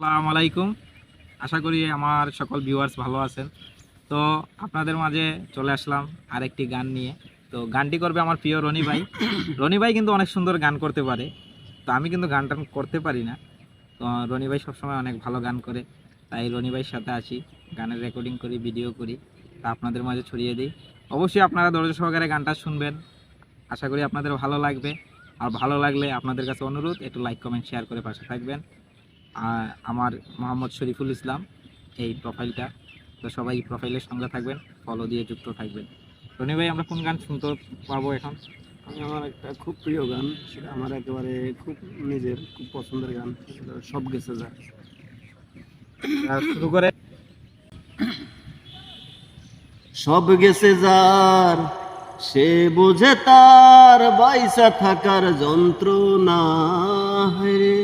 আসসালামু আলাইকুম। আশা করি আমার সকল ভিউয়ার্স ভালো আছেন। তো আপনাদের মাঝে চলে আসলাম আরেকটি গান নিয়ে। তো গানটি করবে আমার প্রিয় রনি ভাই। রনি ভাই কিন্তু অনেক সুন্দর গান করতে পারে। তো আমি কিন্তু গান টান করতে পারি না। তো রনি ভাই সবসময় অনেক ভালো গান করে। তাই রনি ভাইয়ের সাথে আসি গানের রেকর্ডিং করি ভিডিও করি। তা আপনাদের মাঝে ছড়িয়ে দিই। অবশ্যই আপনারা ধৈর্য সহকারে গানটা শুনবেন। আশা করি আপনাদের ভালো লাগবে। আর ভালো লাগলে আপনাদের কাছে অনুরোধ একটু লাইক কমেন্ট শেয়ার করে পাশে থাকবেন। আমার মোহাম্মদ শরীফুল ইসলাম এই প্রোফাইলটা তো সবাই প্রোফাইলের সঙ্গে থাকবেন ফলো দিয়ে যুক্ত থাকবেন। রনি ভাই আমরা কোন গান শুনতে পাবো এখন? আমি আমার একটা খুব প্রিয় গান সেটা আমার একেবারে খুব নিজের খুব পছন্দের গান সেটা সব গেছে যা। শুরু করে। সব গেছে যার সে বোঝে তার বাইসা থাকার যন্ত্রণা রে।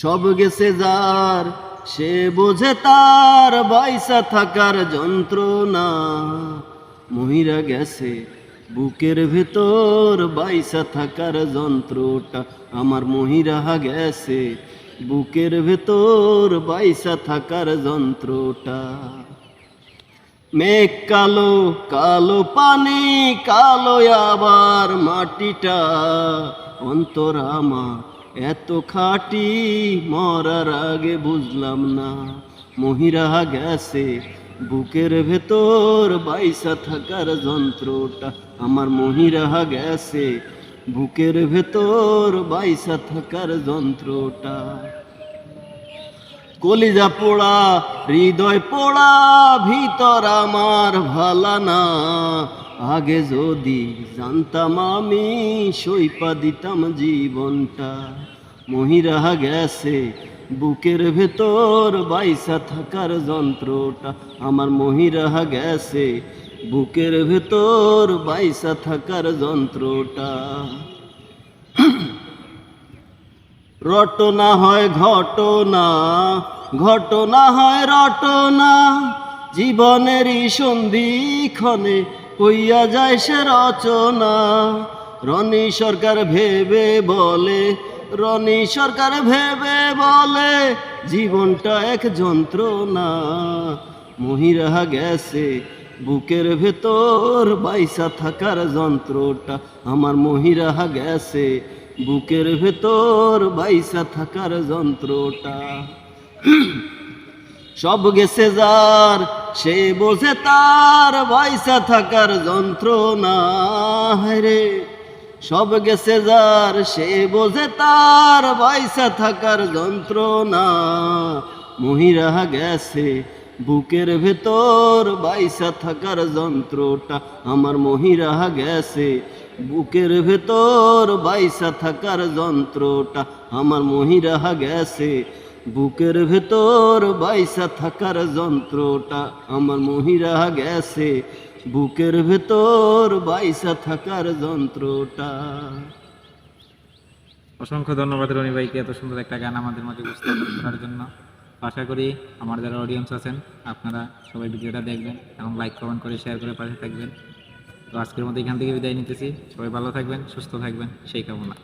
সব গেছে যার, সে বোঝে তার বাইসা থাকার যন্ত্রণা। মহিরা গেছে বুকের ভেতর, বাইসা থাকার যন্ত্রটা। আমার মহিরা গেছে বুকের ভেতর, বাইসা থাকার যন্ত্রটা। মেঘ কালো কালো পানি, কালো আবার মাটিটা। অন্তর আমার এত খাটি মরার আগে বুঝলাম না। মহিরা গেছে বুকের ভেতর, বাইসা থাকার যন্ত্রটা। আমার মহিরা গেছে বুকের ভেতর, বাইসা থাকার যন্ত্রটা। কলিজা পোড়া, হৃদয় পোড়া, ভিতর আমার ভালা না। আগে যদি জানতাম আমি সইপা দিতাম জীবনটা মহিরা গেছে বুকের ভেতর, বাইসা থাকার যন্ত্রটা। আমার মহিরা গেছে বুকের ভেতর, বাইসা থাকার যন্ত্রটা। রটনা হয় ঘটনা ঘটনা হয় রটনা। জীবনেরই সন্ধিক্ষণে হইয়া যায় সে রচনা। রনি সরকার ভেবে বলে, রনি সরকার ভেবে বলে, জীবনটা এক যন্ত্রণা। মহিরা গেছে বুকের ভেতর, বাইসা থাকার যন্ত্রটা। আমার মহিরা গেছে বুকের ভেতর, বাইসা থাকার যন্ত্রটা। সব গেছে যার সে বোঝে তার বাইসা থাকার যন্ত্রণা রে। সব গেছে যার, সে বোঝে তার বাইসা থাকার যন্ত্রণা। মহিরা গেছে বুকের ভেতর বাইসা থাকার যন্ত্রটা। আমার মহিরা গেছে বুকের ভেতর বাইসা থাকার যন্ত্রটা। আমার মহিরা গেছে বুকের ভেতর বাইসা থাকার যন্ত্রটা আমার মহিরা গেছে। বুকের ভেতর বাইসা থাকার যন্ত্রটা। অসংখ্য ধন্যবাদ রনি ভাইকে এত সুন্দর একটা গান আমাদের মাঝে উপস্থাপন করার জন্য। আশা করি আমার যারা অডিয়েন্স আছেন, আপনারা সবাই ভিডিওটা দেখবেন এবং লাইক কমেন্ট করে শেয়ার করে পাশে থাকবেন। তো আজকের মতো এখান থেকে বিদায় নিতেছি। সবাই ভালো থাকবেন, সুস্থ থাকবেন, সেই কামনা।